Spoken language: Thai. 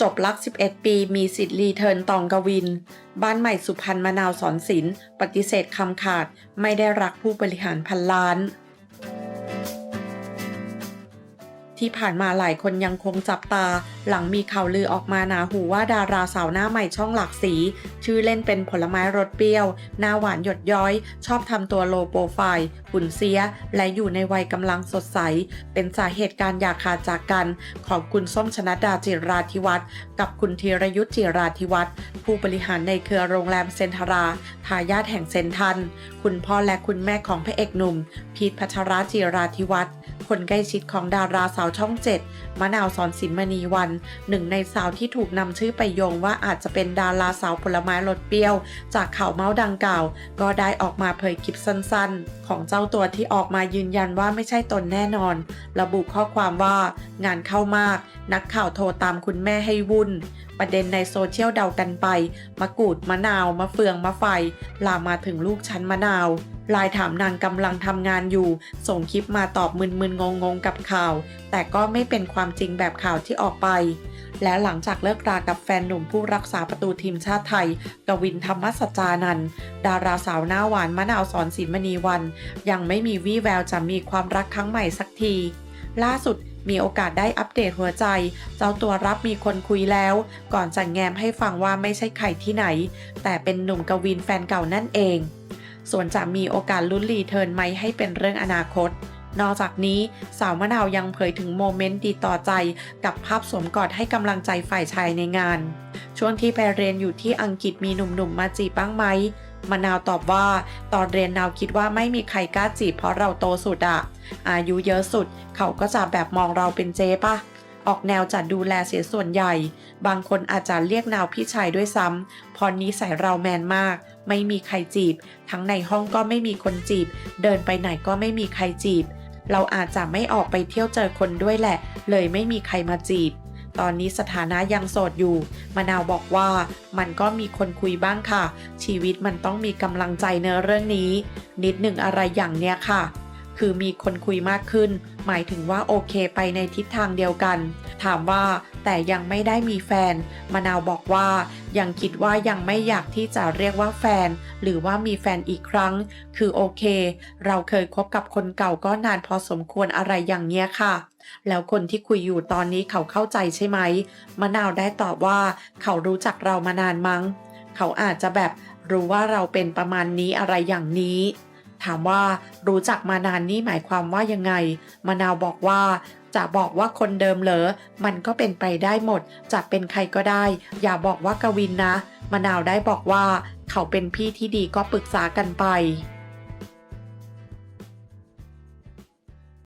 จบลัก 11 ปีมีสิทธิ์รีเทิร์นตองกวิน บ้านใหม่สุพรรณมะนาวสอนศิลป์ปฏิเสธคำขาดไม่ได้รักผู้บริหารพันล้าน ที่ผ่านมาหลายคนยังคงจับตา หลังมีข่าวลือออกมาหนาหูว่าดาราสาวหน้าใหม่ช่องหลากสี ชื่อเล่นเป็นผลไม้รสเปรี้ยว หน้าหวานหยดย้อย ชอบทำตัวโลโปรไฟล์หุ่นเสีย และอยู่ในวัยกำลังสดใส เป็นสาเหตุการอย่าขาดจากกัน ของคุณส้มชนะดาจิราธิวัฒน์กับคุณธีรยุทธจิราธิวัฒน์ผู้บริหารในเครือโรงแรมเซนทราทายาทแห่งเซนทัน คุณพ่อและคุณแม่ของพระเอกหนุ่ม พีทพัชราจิราธิวัฒน์ คนใกล้ชิดของดาราสาวช่องเจ็ดมะนาวสอนสินมณีวัน หนึ่งในสาวที่ถูกนำชื่อไปโยงว่าอาจจะเป็นดาราสาวผลไม้รสเปรี้ยว จากข่าวเมาส์ดังกล่าว ก็ได้ออกมาเผยคลิปสั้นๆ ของเจ้าตัวที่ออกมายืนยันว่าไม่ใช่ตนแน่นอน ระบุข้อความว่างานเข้ามาก นักข่าวโทรตามคุณแม่ให้วุ่น ประเด็นในโซเชียลเดากันไป มะกรูดมะนาว มะเฟือง มะไฟ ลามมาถึงลูกชั้นมะนาวลายถามนางกำลังทำงานอยู่ ส่งคลิปมาตอบมึนๆงงๆกับข่าว แต่ก็ไม่เป็นความจริงแบบข่าวที่ออกไป และหลังจากเลิกรากับแฟนหนุ่มผู้รักษาประตูทีมชาติไทย กวินธรรมสัจจานันดาราสาวหน้าหวานมะนาวสอนศิลมณีวัน ยังไม่มีวี่แววจะมีความรักครั้งใหม่สักที ล่าสุด มีโอกาสได้อัปเดตหัวใจ เจ้าตัวรับมีคนคุยแล้ว ก่อนจะแงมให้ฟังว่าไม่ใช่ใครที่ไหน แต่เป็นหนุ่มกวินแฟนเก่านั่นเอง ส่วนจะมีโอกาสลุ้นรีเทิร์นไหมให้เป็นเรื่องอนาคต นอกจากนี้สาวมะนาวยังเผยถึงโมเมนต์ดีต่อใจกับภาพสวมกอดให้กำลังใจฝ่ายชายในงาน ช่วงที่ไปเรียนอยู่ที่อังกฤษมีหนุ่มๆมาจีบบ้างไหม มะนาวตอบว่า ตอนเรียนนาวคิดว่าไม่มีใครกล้าจีบเพราะเราโตสุดอะอายุเยอะสุด เขาก็จะแบบมองเราเป็นเจ๊ปะออกแนวจัดดูแลเสียส่วนใหญ่ บางคนอาจจะเรียกนาวพี่ชายด้วยซ้ำพอนี้ใส่เราแมนมาก ไม่มีใครจีบ ทั้งในห้องก็ไม่มีคนจีบ เดินไปไหนก็ไม่มีใครจีบ เราอาจจะไม่ออกไปเที่ยวเจอคนด้วยแหละ เลยไม่มีใครมาจีบ ตอนนี้สถานะยังโสดอยู่ มะนาวบอกว่ามันก็มีคนคุยบ้างค่ะ ชีวิตมันต้องมีกำลังใจในเรื่องนี้ นิดหนึ่งอะไรอย่างเนี้ยค่ะ คือมีคนคุยมากขึ้น หมายถึงว่าโอเคไปในทิศทางเดียวกัน ถามว่าแต่ยังไม่ได้มีแฟน มะนาวบอกว่ายังคิดว่ายังไม่อยากที่จะเรียกว่าแฟน หรือว่ามีแฟนอีกครั้ง คือโอเค เราเคยคบกับคนเก่าก็นานพอสมควรอะไรอย่างเนี้ยค่ะ แล้วคนที่คุยอยู่ตอนนี้เขาเข้าใจใช่ไหม มะนาวได้ตอบว่าเขารู้จักเรามานานมั้ง เขาอาจจะแบบรู้ว่าเราเป็นประมาณนี้อะไรอย่างนี้ถามว่ารู้จักมานานนี่หมายความว่ายังไง มะนาวบอกว่า จะบอกว่าคนเดิมเหรอ มันก็เป็นไปได้หมด จะเป็นใครก็ได้ อย่าบอกว่ากวินนะ มะนาวได้บอกว่า เขาเป็นพี่ที่ดีก็ปรึกษากันไป